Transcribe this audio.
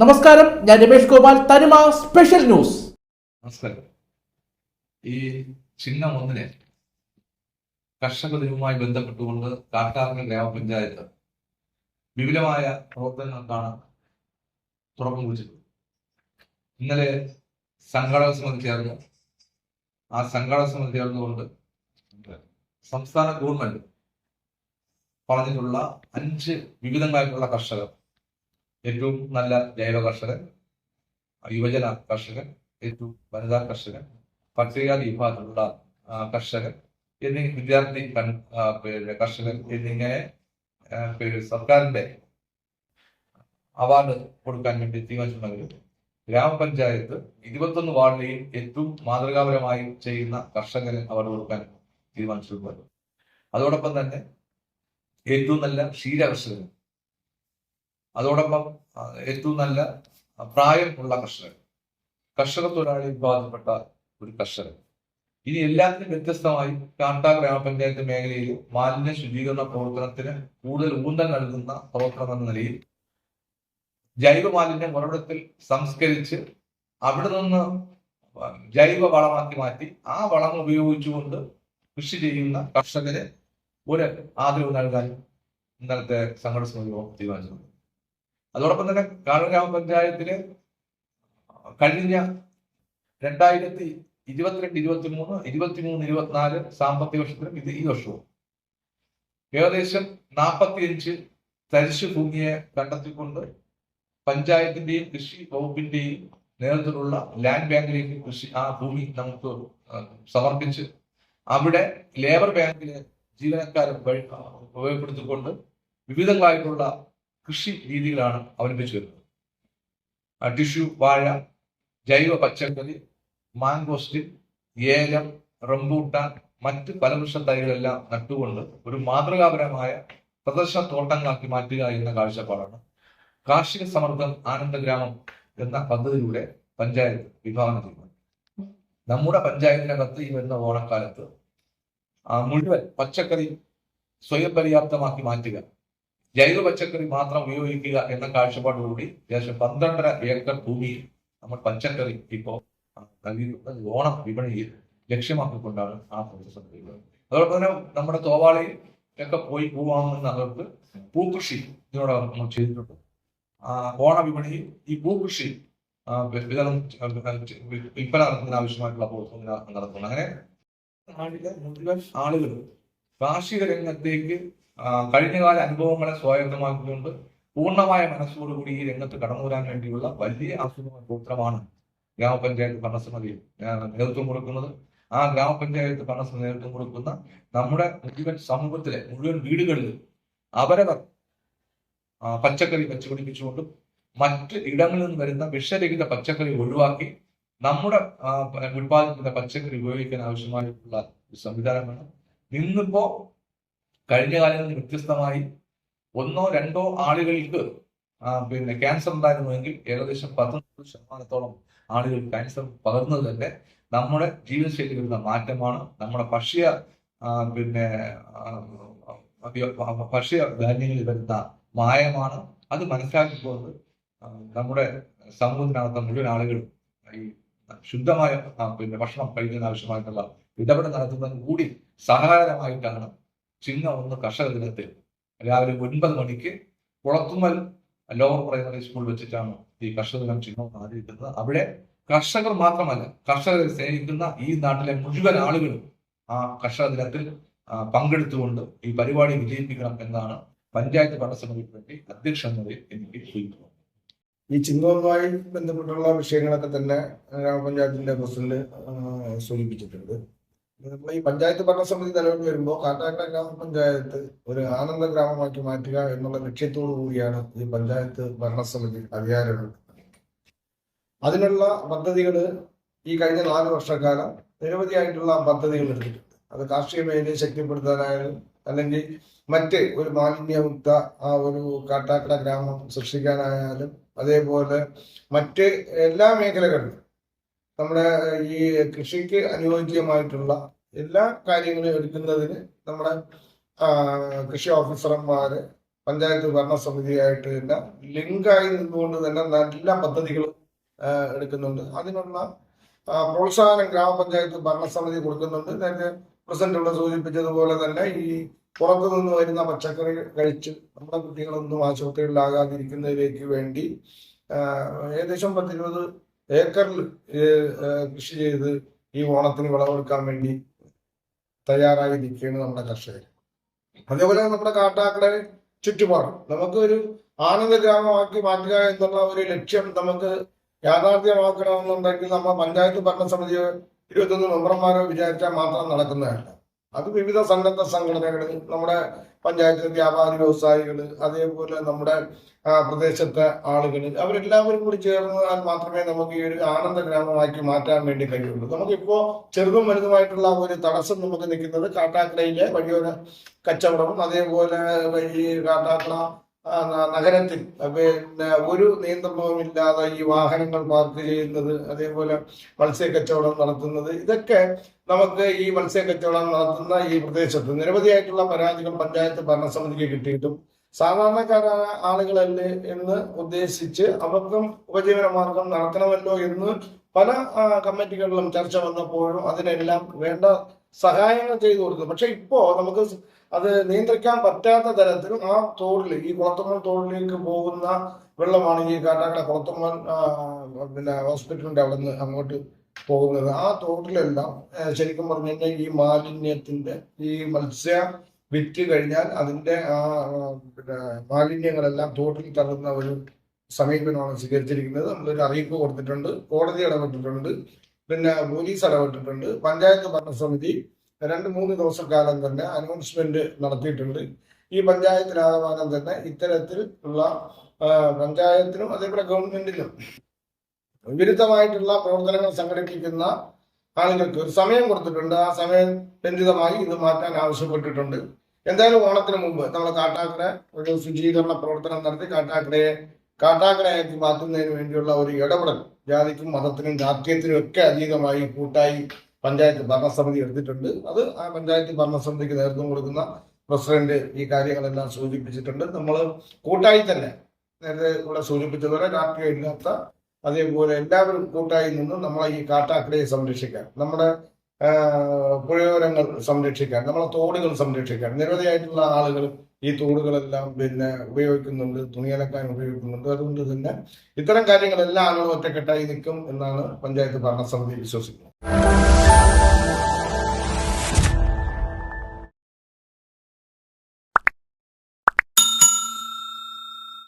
നമസ്കാരം ഞാൻ രമേഷ് ഗോപാൽ തനിമ സ്പെഷ്യൽ ന്യൂസ്. നമസ്കാരം. ഈ ചിഹ്നം ഒന്നിന് കർഷക ദിനവുമായി ബന്ധപ്പെട്ടുകൊണ്ട് കാട്ടാറങ്ങൽ ഗ്രാമപഞ്ചായത്ത് വിപുലമായ പ്രവർത്തനങ്ങൾക്കാണ് തുടക്കം കുറിച്ചത്. ഇന്നലെ സംഘാടക സമിതി ചേർന്നു. ആ സംഘാടക സമിതി ചേർന്നുകൊണ്ട് സംസ്ഥാന ഗവൺമെന്റ് പറഞ്ഞിട്ടുള്ള അഞ്ച് വിവിധങ്ങളായിട്ടുള്ള കർഷകർ ഏറ്റവും നല്ല ജൈവ കർഷകൻ യുവജന കർഷകൻ ഏറ്റവും വനിതാ കർഷകൻ പട്ടികജാതി വിഭാഗത്തിലുള്ള കർഷകൻ എന്നീ വിദ്യാർത്ഥി കർഷകൻ എന്നിങ്ങനെ സർക്കാരിന്റെ അവാർഡ് കൊടുക്കാൻ വേണ്ടി തീരുമാനിച്ചിട്ടുണ്ടെങ്കിലും ഗ്രാമപഞ്ചായത്ത് ഇരുപത്തൊന്ന് വാർഡിലെയും ഏറ്റവും മാതൃകാപരമായി ചെയ്യുന്ന കർഷകന് അവാർഡ് കൊടുക്കാൻ തീരുമാനിച്ചിട്ടുണ്ട് അതോടൊപ്പം തന്നെ ഏറ്റവും നല്ല ക്ഷീര കർഷകൻ അതോടൊപ്പം ഏറ്റവും നല്ല പ്രായമുള്ള കർഷകൻ. കർഷക തൊഴിലാളി വിഭാഗത്തിൽപ്പെട്ട ഒരു കർഷകൻ. ഇനി എല്ലാത്തിനും വ്യത്യസ്തമായി കാട്ട ഗ്രാമപഞ്ചായത്ത് മേഖലയിൽ മാലിന്യ ശുചീകരണ പ്രവർത്തനത്തിന് കൂടുതൽ ഊന്നൽ നൽകുന്ന പ്രവർത്തനം എന്ന നിലയിൽ ജൈവ മാലിന്യം ഉറവിടത്തിൽ സംസ്കരിച്ച് അവിടെ നിന്ന് ജൈവ വളമാക്കി മാറ്റി ആ വളം ഉപയോഗിച്ചുകൊണ്ട് കൃഷി ചെയ്യുന്ന കർഷകരെ ഒരു ആദരവ് നൽകാൻ ഇന്നലത്തെ സംഘടന യോഗം തീരുമാനിച്ചിട്ടുണ്ട്. അതോടൊപ്പം തന്നെ കാട് ഗ്രാമപഞ്ചായത്തിൽ കഴിഞ്ഞ രണ്ടായിരത്തി ഇരുപത്തിരണ്ട് ഇരുപത്തി മൂന്ന് ഇരുപത്തിമൂന്ന് ഇരുപത്തിനാല് സാമ്പത്തിക വർഷത്തിലും ഇത് ഈ വർഷവും. ഏകദേശം നാൽപ്പത്തിയഞ്ച് തരിശു ഭൂമിയെ കണ്ടെത്തിക്കൊണ്ട് പഞ്ചായത്തിന്റെയും കൃഷി വകുപ്പിന്റെയും നേതൃത്വത്തിലുള്ള ലാൻഡ് ബാങ്കിലേക്ക് കൃഷി ആ ഭൂമി നമുക്ക് സമർപ്പിച്ച് അവിടെ ലേബർ ബാങ്കിലെ ജീവനക്കാരെ ഉപയോഗപ്പെടുത്തിക്കൊണ്ട് വിവിധങ്ങളായിട്ടുള്ള കൃഷി രീതികളാണ് അവലംബിച്ചു വരുന്നത്. ടിഷ്യൂ വാഴ ജൈവ പച്ചക്കറി മാങ്കോസ്റ്റിൻ ഏലം റംബൂട്ടാൻ മറ്റ് ഫലവൃക്ഷ തൈകളെല്ലാം നട്ടുകൊണ്ട് ഒരു മാതൃകാപരമായ പ്രദർശന തോട്ടങ്ങളാക്കി മാറ്റുക എന്ന കാഴ്ചപ്പാടാണ് കാർഷിക സമ്മർദ്ദം ആനന്ദഗ്രാമം എന്ന പദ്ധതിയിലൂടെ പഞ്ചായത്ത് വിഭാവനം ചെയ്യുന്നത്. നമ്മുടെ പഞ്ചായത്തിനകത്ത് ഈ വരുന്ന ഓണക്കാലത്ത് മുഴുവൻ പച്ചക്കറി സ്വയം പര്യാപ്തമാക്കി മാറ്റുക ജൈവ പച്ചക്കറി മാത്രം ഉപയോഗിക്കുക എന്ന കാഴ്ചപ്പാടോടുകൂടി ഏകദേശം പന്ത്രണ്ടര ഏക്കർ ഭൂമിയിൽ നമ്മൾ പച്ചക്കറി ഇപ്പോൾ നൽകിയിട്ടുണ്ട് ഓണം വിപണിയിൽ ലക്ഷ്യമാക്കിക്കൊണ്ടാണ് ആ പ്രോസസ് നടത്തുന്നത് അതോടൊപ്പം തന്നെ നമ്മുടെ തോവാളയിൽ ഒക്കെ പോയി പൂവാങ്ങുന്നവർക്ക് പൂക്കൃഷി ഇതിനോടകം നമ്മൾ ചെയ്തിട്ടുണ്ട്. ആ ഓണ വിപണിയിൽ ഈ വി- വിതരണം വിൽപ്പന നടത്തുന്നതിന് ആവശ്യമായിട്ടുള്ള പ്രോത്സാഹനം നടത്തുന്നു അങ്ങനെ നാട്ടിലെ മുഴുവൻ ആളുകളും കാർഷിക രംഗത്തേക്ക് കഴിഞ്ഞകാല അനുഭവങ്ങളെ സ്വായത്തമാക്കിക്കൊണ്ട് പൂർണമായ മനസ്സോടുകൂടി ഈ രംഗത്ത് കടന്നു വരാൻ വേണ്ടിയുള്ള വലിയ ആസൂത്രണ പ്രവർത്തനമാണ് ഗ്രാമപഞ്ചായത്ത് ഭരണസമിതി നേതൃത്വം കൊടുക്കുന്നത്. ആ ഗ്രാമപഞ്ചായത്ത് ഭരണസമിതി നേതൃത്വം കൊടുക്കുന്ന നമ്മുടെ മുഴുവൻ സമൂഹത്തിലെ മുഴുവൻ വീടുകളിൽ അവരവർ പച്ചക്കറി വെച്ചുപിടിപ്പിച്ചുകൊണ്ടും മറ്റ് ഇടങ്ങളിൽ നിന്ന് വരുന്ന വിഷരഹിത പച്ചക്കറി ഒഴിവാക്കി നമ്മുടെ ഉൽപ്പാദിപ്പിക്കുന്ന പച്ചക്കറി ഉപയോഗിക്കാൻ ആവശ്യമായിട്ടുള്ള സംവിധാനം വേണം ഇന്നിപ്പോ കഴിഞ്ഞ കാലങ്ങളിൽ വ്യത്യസ്തമായി ഒന്നോ രണ്ടോ ആളുകൾക്ക് പിന്നെ ക്യാൻസർ ഉണ്ടായിരുന്നുവെങ്കിൽ ഏകദേശം പത്തൊൻപത് ശതമാനത്തോളം ആളുകൾ ക്യാൻസർ പകർന്നത് തന്നെ നമ്മുടെ ജീവിതശൈലി വരുന്ന മാറ്റമാണ്. നമ്മുടെ ഭക്ഷ്യ പിന്നെ ഭക്ഷ്യ ധാന്യങ്ങളിൽ വരുന്ന മായമാണ്. അത് മനസ്സിലാക്കി പോകുന്നത് നമ്മുടെ സമൂഹത്തിനകത്ത് മുഴുവൻ ആളുകളും ഈ ശുദ്ധമായ പിന്നെ ഭക്ഷണം കഴിക്കുന്ന ആവശ്യമായിട്ടുള്ള ഇടപെടൽ നടത്തുന്നതിന് കൂടി സഹായകരമായിട്ടാണ് ചിങ്ങം ഒന്ന് കർഷക ദിനത്തിൽ രാവിലെ ഒൻപത് മണിക്ക് കുളത്തുമൽ ലോവർ പ്രൈമറി സ്കൂൾ വെച്ചിട്ടാണ് ഈ കർഷക ദിനം ചിഹ്നം ആചരിക്കുന്നത്. അവിടെ കർഷകർ മാത്രമല്ല കർഷകരെ സ്നേഹിക്കുന്ന ഈ നാട്ടിലെ മുഴുവൻ ആളുകളും ആ കർഷക ദിനത്തിൽ പങ്കെടുത്തുകൊണ്ട് ഈ പരിപാടി വിജയിപ്പിക്കണം എന്നാണ് പഞ്ചായത്ത് ഭരണസമിതിക്ക് വേണ്ടി അധ്യക്ഷ എന്ന നിലയിൽ എനിക്ക് സൂചിപ്പിക്കുന്നത്. ഈ ചിന്തവുമായി ബന്ധപ്പെട്ടുള്ള വിഷയങ്ങളൊക്കെ തന്നെ ഗ്രാമപഞ്ചായത്തിന്റെ പ്രസിഡന്റ് സൂചിപ്പിച്ചിട്ടുണ്ട്. ഈ പഞ്ചായത്ത് ഭരണസമിതി നിലവിൽ വരുമ്പോൾ കാട്ടാക്കട ഗ്രാമപഞ്ചായത്ത് ഒരു ആനന്ദ ഗ്രാമമാക്കി മാറ്റുക എന്നുള്ള ലക്ഷ്യത്തോടു കൂടിയാണ് ഈ പഞ്ചായത്ത് ഭരണസമിതി അധികാരങ്ങൾ. അതിനുള്ള പദ്ധതികൾ ഈ കഴിഞ്ഞ നാല് വർഷക്കാലം നിരവധിയായിട്ടുള്ള പദ്ധതികൾ എടുത്തിട്ടുണ്ട്. അത് കാർഷിക മേഖലയെ ശക്തിപ്പെടുത്താനായാലും അല്ലെങ്കിൽ മറ്റ് ഒരു മാലിന്യമുക്ത ആ ഒരു കാട്ടാക്കട ഗ്രാമം സൃഷ്ടിക്കാനായാലും അതേപോലെ മറ്റ് എല്ലാ മേഖലകളിലും നമ്മുടെ ഈ കൃഷിക്ക് അനുയോജ്യമായിട്ടുള്ള എല്ലാ കാര്യങ്ങളും എടുക്കുന്നതിന് നമ്മുടെ കൃഷി ഓഫീസർമാര് പഞ്ചായത്ത് ഭരണസമിതിയായിട്ട് തന്നെ ലിങ്കായി നിന്നുകൊണ്ട് തന്നെ നല്ല പദ്ധതികളും എടുക്കുന്നുണ്ട്. അതിനുള്ള പ്രോത്സാഹനം ഗ്രാമപഞ്ചായത്ത് ഭരണസമിതി കൊടുക്കുന്നുണ്ട്. നേരത്തെ പ്രസിഡന്റ് ഇവിടെ സൂചിപ്പിച്ചതുപോലെ തന്നെ ഈ പുറത്തു നിന്ന് വരുന്ന പച്ചക്കറി കഴിച്ച് നമ്മുടെ കുട്ടികളൊന്നും ആശുപത്രികളിലാകാതിരിക്കുന്നതിലേക്ക് വേണ്ടി ഏകദേശം പത്തിരുപത് ഏക്കറിൽ കൃഷി ചെയ്ത് ഈ ഓണത്തിന് വിളവെടുക്കാൻ വേണ്ടി തയ്യാറായി നിൽക്കുകയാണ് നമ്മുടെ കർഷകർ. അതേപോലെ നമ്മുടെ കാട്ടാക്കട ചുറ്റുപാടും. നമുക്ക് ഒരു ആനന്ദ ഗ്രാമമാക്കി മാറ്റുക എന്നുള്ള ഒരു ലക്ഷ്യം നമുക്ക് യാഥാർത്ഥ്യമാക്കണമെന്നുണ്ടെങ്കിൽ നമ്മൾ പഞ്ചായത്ത് ഭരണസമിതിയോ ഇരുപത്തൊന്ന് മെമ്പർമാരോ വിചാരിച്ചാൽ മാത്രം നടക്കുന്നതല്ല. അത് വിവിധ സന്നദ്ധ സംഘടനകൾ നമ്മുടെ പഞ്ചായത്ത് വ്യാപാരി വ്യവസായികൾ അതേപോലെ നമ്മുടെ പ്രദേശത്തെ ആളുകൾ അവരെല്ലാവരും കൂടി ചേർന്നാൽ മാത്രമേ നമുക്ക് ഈ ഒരു ആനന്ദ ഗ്രാമമാക്കി മാറ്റാൻ വേണ്ടി കഴിയുള്ളൂ. നമുക്കിപ്പോ ചെറുതും വലുതുമായിട്ടുള്ള ഒരു തടസ്സം നമുക്ക് നിൽക്കുന്നത് കാട്ടാക്കടയിലെ വഴിയോര കച്ചവടവും അതേപോലെ ഈ കാട്ടാക്കട നഗരത്തിൽ. പിന്നെ ഒരു നിയന്ത്രണവും ഇല്ലാതെ ഈ വാഹനങ്ങൾ പാർക്ക് ചെയ്യുന്നത് അതേപോലെ മത്സ്യ കച്ചവടം നടത്തുന്നത് ഇതൊക്കെ നമുക്ക് ഈ മത്സ്യ കച്ചവടം നടത്തുന്ന ഈ പ്രദേശത്ത് നിരവധിയായിട്ടുള്ള പരാതികൾ പഞ്ചായത്ത് ഭരണസമിതിക്ക് കിട്ടിയിട്ടും സാധാരണക്കാരായ ആളുകളല്ലേ എന്ന് ഉദ്ദേശിച്ച് അവർക്കും ഉപജീവന മാർഗം നടത്തണമല്ലോ എന്ന് പല കമ്മിറ്റികളിലും ചർച്ച വന്നപ്പോഴും അതിനെല്ലാം വേണ്ട സഹായങ്ങൾ ചെയ്തു കൊടുത്തു. പക്ഷെ ഇപ്പോ നമുക്ക് അത് നിയന്ത്രിക്കാൻ പറ്റാത്ത തരത്തിൽ ആ തോടിൽ ഈ കുളത്തുമ്മൽ തോടിലേക്ക് പോകുന്ന വെള്ളമാണ് ഈ കാട്ടാക്കട കുളത്തുമ്മൽ പിന്നെ ഹോസ്പിറ്റലിന്റെ അവിടെ നിന്ന് അങ്ങോട്ട് പോകുന്നത്. ആ തോട്ടിലെല്ലാം ശരിക്കും പറഞ്ഞു കഴിഞ്ഞാൽ ഈ മാലിന്യത്തിന്റെ ഈ മത്സ്യ വിറ്റ് കഴിഞ്ഞാൽ അതിന്റെ ആ, പിന്നെ മാലിന്യങ്ങളെല്ലാം തോട്ടിൽ തള്ളുന്ന ഒരു സമീപനമാണ് സ്വീകരിച്ചിരിക്കുന്നത്. നമ്മളൊരു അറിയിപ്പ് കൊടുത്തിട്ടുണ്ട് കോടതി ഇടപെട്ടിട്ടുണ്ട് പിന്നെ പോലീസ് ഇടപെട്ടിട്ടുണ്ട് പഞ്ചായത്ത് ഭരണസമിതി രണ്ട് മൂന്ന് ദിവസം കാലം തന്നെ അനൗൺസ്മെന്റ് നടത്തിയിട്ടുണ്ട്. ഈ പഞ്ചായത്തിലാകമാനം തന്നെ ഇത്തരത്തിൽ ഉള്ള പഞ്ചായത്തിനും അതേപോലെ ഗവൺമെന്റിനും വിരുദ്ധമായിട്ടുള്ള പ്രവർത്തനങ്ങൾ സംഘടിപ്പിക്കുന്ന ആളുകൾക്ക് ഒരു സമയം കൊടുത്തിട്ടുണ്ട്. ആ സമയം ബന്ധിതമായി ഇത് മാറ്റാൻ ആവശ്യപ്പെട്ടിട്ടുണ്ട്. എന്തായാലും ഓണത്തിന് മുമ്പ് നമ്മൾ കാട്ടാക്കട ഒരു ശുചീകരണ പ്രവർത്തനം നടത്തി കാട്ടാക്കടയെ കാട്ടാക്കടയാക്കി മാറ്റുന്നതിന് വേണ്ടിയുള്ള ഒരു ഇടപെടൽ ജാതിക്കും മതത്തിനും രാഷ്ട്രീയത്തിനും ഒക്കെ അതീതമായി കൂട്ടായി പഞ്ചായത്ത് ഭരണസമിതി എടുത്തിട്ടുണ്ട്. അത് ആ പഞ്ചായത്ത് ഭരണസമിതിക്ക് നേതൃത്വം കൊടുക്കുന്ന പ്രസിഡന്റ് ഈ കാര്യങ്ങളെല്ലാം സൂചിപ്പിച്ചിട്ടുണ്ട്. നമ്മൾ കൂട്ടായി തന്നെ നേരത്തെ ഇവിടെ സൂചിപ്പിച്ചതുപോലെ രാഷ്ട്രീയം ഇല്ലാത്ത അതേപോലെ എല്ലാവരും കൂട്ടായി നിന്ന് നമ്മളെ ഈ കാട്ടാക്കടയെ സംരക്ഷിക്കാൻ നമ്മുടെ പുഴയോരങ്ങൾ സംരക്ഷിക്കാൻ നമ്മളെ തോടുകൾ സംരക്ഷിക്കാൻ നിരവധിയായിട്ടുള്ള ആളുകൾ ഈ തോടുകളെല്ലാം പിന്നെ ഉപയോഗിക്കുന്നുണ്ട് തുണിയലക്കാൻ ഉപയോഗിക്കുന്നുണ്ട്. അതുകൊണ്ട് തന്നെ ഇത്തരം കാര്യങ്ങളെല്ലാം ആളുകൾ ഒറ്റക്കെട്ടായി നിൽക്കും എന്നാണ് പഞ്ചായത്ത് ഭരണസമിതി വിശ്വസിക്കുന്നത്.